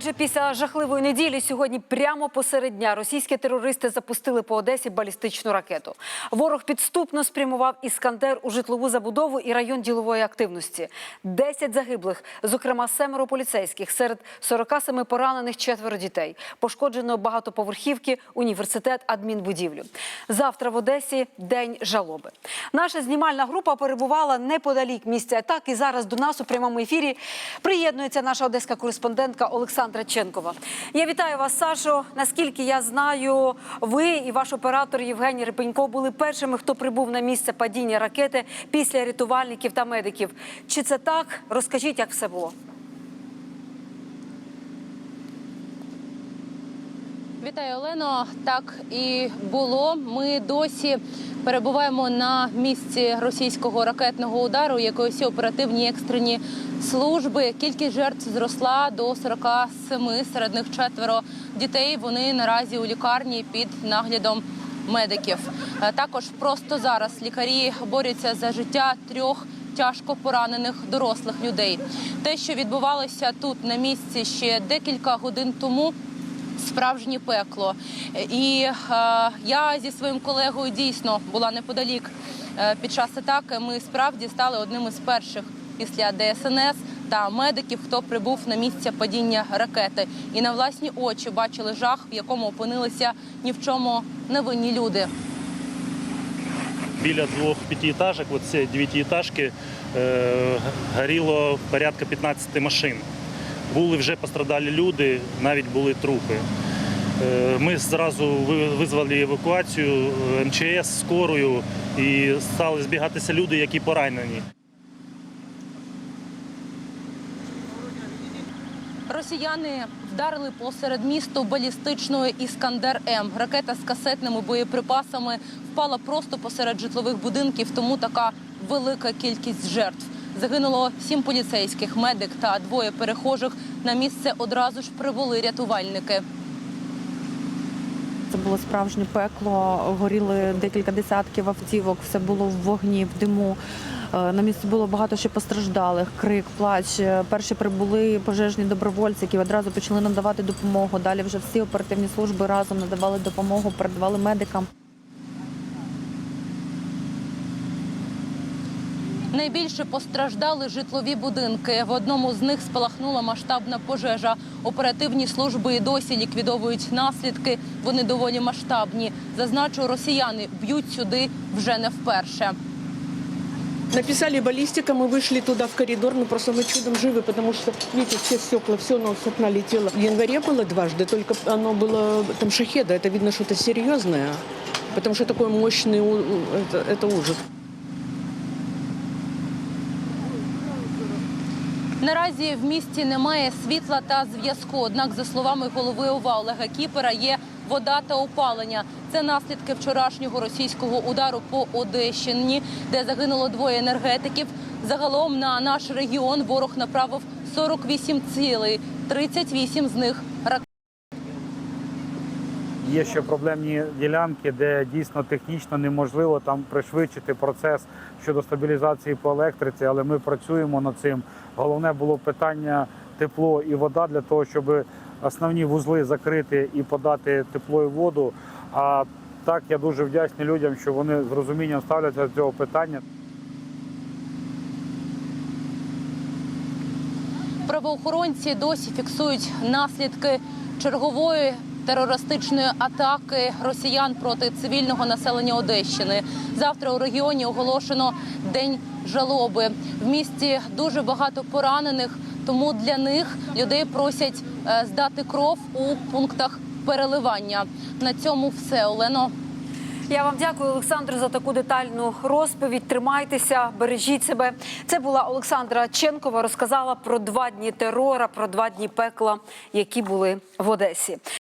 Отже, після жахливої неділі сьогодні прямо посеред дня російські терористи запустили по Одесі балістичну ракету. Ворог підступно спрямував іскандер у житлову забудову і район ділової активності. Десять загиблих, зокрема семеро поліцейських, серед 47 поранених четверо дітей. Пошкоджено багатоповерхівки, університет, адмінбудівлю. Завтра в Одесі день жалоби. Наша знімальна група перебувала неподалік місця атаки. Зараз до нас у прямому ефірі приєднується наша одеська кореспондентка Олександра Ченкова. Я вітаю вас, Сашо. Наскільки я знаю, ви і ваш оператор Євгеній Рипенько були першими, хто прибув на місце падіння ракети після рятувальників та медиків. Чи це так? Розкажіть, як все було. Вітаю, Олено. Так і було. Ми досі перебуваємо на місці російського ракетного удару, як і усі оперативні екстрені служби. Кількість жертв зросла до 47, серед них четверо дітей. Вони наразі у лікарні під наглядом медиків. Е, Також просто зараз лікарі борються за життя трьох тяжко поранених дорослих людей. Те, що відбувалося тут на місці ще декілька годин тому. Справжнє пекло, і е, я зі своїм колегою дійсно була неподалік е, під час атаки. Ми справді стали одним із перших після ДСНС та медиків, хто прибув на місце падіння ракети, і на власні очі бачили жах, в якому опинилися ні в чому невинні люди. Біля двох п'ятиэтажок, оце дев'ятиэтажки, е, горіло порядка 15 машин. Були вже пострадалі люди, навіть були трупи. Е, Ми зразу ви- визвали евакуацію е, МЧС скорою і стали збігатися люди, які поранені. Росіяни вдарили посеред місту балістичною Іскандер М. Ракета з касетними боєприпасами впала просто посеред житлових будинків, тому така велика кількість жертв. Загинуло сім поліцейських, медик та двоє перехожих. На місце одразу ж прибули рятувальники. Це було справжнє пекло. Горіли декілька десятків автівок. Все було в вогні, в диму. Е, На місці було багато ще постраждалих. Крик, плач. Е, Перші прибули пожежні добровольці, які одразу почали надавати допомогу. Далі вже всі оперативні служби разом надавали допомогу, передавали медикам. Найбільше постраждали житлові будинки. В одному з них спалахнула масштабна пожежа. Оперативні служби і досі ліквідовують наслідки. Вони доволі масштабні. Зазначу, росіяни б'ють сюди вже не вперше. Написали баллистика, мы вышли туда в коридор, но просто мы чудом живы, потому что, видите, все стекла, все на с окна летело. В январе было дважды, только оно было там шахеда, это видно что-то серьезное, потому что такой мощный, у- у- это, это ужас. Наразі в місті немає світла та зв'язку. Однак, за словами голови ОВА Олега Кіпера, є вода та опалення. Це наслідки вчорашнього російського удару по Одещині, де загинуло двоє енергетиків. Загалом на наш регіон ворог направив 48 цілей, 38 з них ракет. Є ще проблемні ділянки, де дійсно технічно неможливо там пришвидшити процес щодо стабілізації по електриці, але ми працюємо над цим. Головне було питання тепло і вода для того, щоб основні вузли закрити і подати тепло і воду. А так я дуже вдячний людям, що вони з розумінням ставляться до цього питання. Правоохоронці досі фіксують наслідки чергової терористичної атаки росіян проти цивільного населення Одещини. Завтра у регіоні оголошено день жалоби. В місті дуже багато поранених, тому для них людей просять е, здати кров у пунктах переливання. На цьому все Олено. Я вам дякую, Олександр, за таку детальну розповідь. Тримайтеся, бережіть себе. Це була Олександра Ченкова. Розказала про два дні терора, про два дні пекла, які були в Одесі.